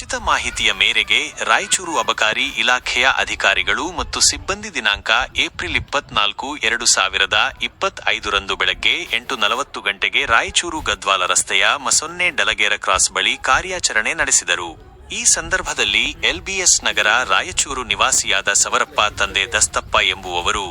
ಖಚಿತ ಮಾಹಿತಿಯ ಮೇರೆಗೆ ರಾಯಚೂರು ಅಬಕಾರಿ ಇಲಾಖೆಯ ಅಧಿಕಾರಿಗಳು ಮತ್ತು ಸಿಬ್ಬಂದಿ ದಿನಾಂಕ ಏಪ್ರಿಲ್ ಇಪ್ಪತ್ನಾಲ್ಕು, ಎರಡು ಸಾವಿರದ ಇಪ್ಪತ್ತೈದರಂದು ಬೆಳಗ್ಗೆ ಎಂಟು ನಲವತ್ತು ಗಂಟೆಗೆ ರಾಯಚೂರು ಗದ್ವಾಲ ರಸ್ತೆಯ ಮಸೊನ್ನೆ ಡಲಗೇರ ಕ್ರಾಸ್ ಬಳಿ ಕಾರ್ಯಾಚರಣೆ ನಡೆಸಿದರು. ಈ ಸಂದರ್ಭದಲ್ಲಿ ಎಲ್ಬಿಎಸ್ ನಗರ ರಾಯಚೂರು ನಿವಾಸಿಯಾದ ಸವರಪ್ಪ, ತಂದೆ ದಸ್ತಪ್ಪ ಎಂಬುವವರು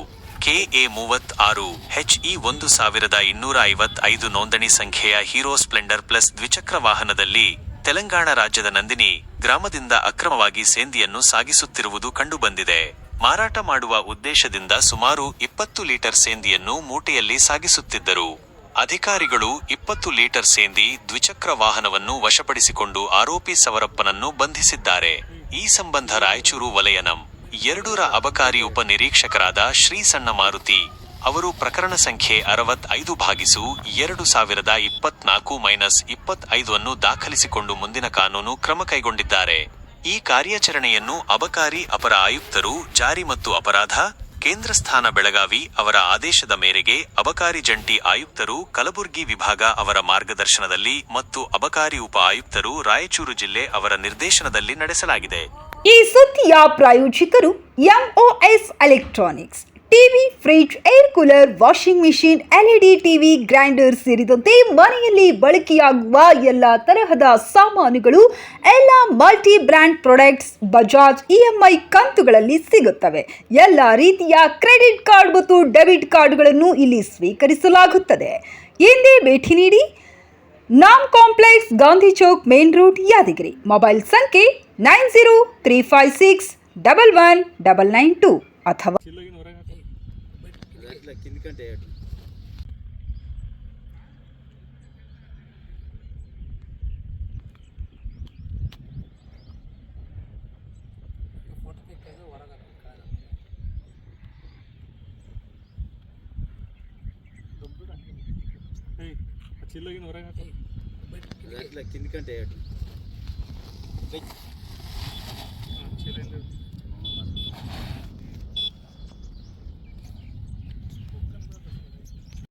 ಕೆಎ ಮೂವತ್ ಆರು ಹೆಚ್ಇ ಒಂದು ಸಾವಿರದ ಇನ್ನೂರ ಐವತ್ತೈದು ನೋಂದಣಿ ಸಂಖ್ಯೆಯ ಹೀರೋ ಸ್ಪ್ಲೆಂಡರ್ ಪ್ಲಸ್ ದ್ವಿಚಕ್ರ ವಾಹನದಲ್ಲಿ ತೆಲಂಗಾಣ ರಾಜ್ಯದ ನಂದಿನಿ ಗ್ರಾಮದಿಂದ ಅಕ್ರಮವಾಗಿ ಸೇಂದಿಯನ್ನು ಸಾಗಿಸುತ್ತಿರುವುದು ಕಂಡುಬಂದಿದೆ. ಮಾರಾಟ ಮಾಡುವ ಉದ್ದೇಶದಿಂದ ಸುಮಾರು ಇಪ್ಪತ್ತು ಲೀಟರ್ ಸೇಂದಿಯನ್ನು ಮೂಟೆಯಲ್ಲಿ ಸಾಗಿಸುತ್ತಿದ್ದರು. ಅಧಿಕಾರಿಗಳು ಇಪ್ಪತ್ತು ಲೀಟರ್ ಸೇಂದಿ ದ್ವಿಚಕ್ರ ವಾಹನವನ್ನು ವಶಪಡಿಸಿಕೊಂಡು ಆರೋಪಿ ಸವರಪ್ಪನನ್ನು ಬಂಧಿಸಿದ್ದಾರೆ. ಈ ಸಂಬಂಧ ರಾಯಚೂರು ವಲಯನಂ ಎರಡೂರ ಅಬಕಾರಿ ಉಪನಿರೀಕ್ಷಕರಾದ ಶ್ರೀ ಸಣ್ಣ ಮಾರುತಿ ಅವರು ಪ್ರಕರಣ ಸಂಖ್ಯೆ ಅರವತ್ತೈದು ಭಾಗಿಸು ಎರಡು ಸಾವಿರದ ಇಪ್ಪತ್ನಾಲ್ಕು ಮೈನಸ್ ಇಪ್ಪತ್ತೈದು ಅನ್ನು ದಾಖಲಿಸಿಕೊಂಡು ಮುಂದಿನ ಕಾನೂನು ಕ್ರಮ ಕೈಗೊಂಡಿದ್ದಾರೆ. ಈ ಕಾರ್ಯಾಚರಣೆಯನ್ನು ಅಬಕಾರಿ ಅಪರ ಆಯುಕ್ತರು, ಜಾರಿ ಮತ್ತು ಅಪರಾಧ, ಕೇಂದ್ರ ಸ್ಥಾನ ಬೆಳಗಾವಿ ಅವರ ಆದೇಶದ ಮೇರೆಗೆ ಅಬಕಾರಿ ಜಂಟಿ ಆಯುಕ್ತರು, ಕಲಬುರ್ಗಿ ವಿಭಾಗ ಅವರ ಮಾರ್ಗದರ್ಶನದಲ್ಲಿ ಮತ್ತು ಅಬಕಾರಿ ಉಪ ಆಯುಕ್ತರು ರಾಯಚೂರು ಜಿಲ್ಲೆ ಅವರ ನಿರ್ದೇಶನದಲ್ಲಿ ನಡೆಸಲಾಗಿದೆ. ಈ ಸುದ್ದಿಯ ಪ್ರಾಯೋಜಕರು MOS electronics TV, fridge, air cooler, washing machine LED TV, grinder ಸೇರಿದಂತೆ ಮನೆಯಲ್ಲಿ ಬಳಕೆಯಾಗುವ ಎಲ್ಲ ತರಹದ ಸಾಮಾನುಗಳು, ಎಲ್ಲ multi brand products, Bajaj EMI ಕಂತುಗಳಲ್ಲಿ ಸಿಗುತ್ತವೆ. ಎಲ್ಲ ರೀತಿಯ ಕ್ರೆಡಿಟ್ ಕಾರ್ಡ್ ಮತ್ತು ಡೆಬಿಟ್ ಕಾರ್ಡ್ಗಳನ್ನು ಇಲ್ಲಿ ಸ್ವೀಕರಿಸಲಾಗುತ್ತದೆ. ಎಂದೇ ಭೇಟಿ ನೀಡಿ. ನಾಮ್ complex, Gandhi Chowk, main road, Yadgiri. Mobile ಸಂಖ್ಯೆ nine zero three five six double one double nine two ಅಥವಾ ఇట్లా కిందికంటే వేయటం చిల్లగిన వరగా ఇట్లా కిందికంటే వేయటం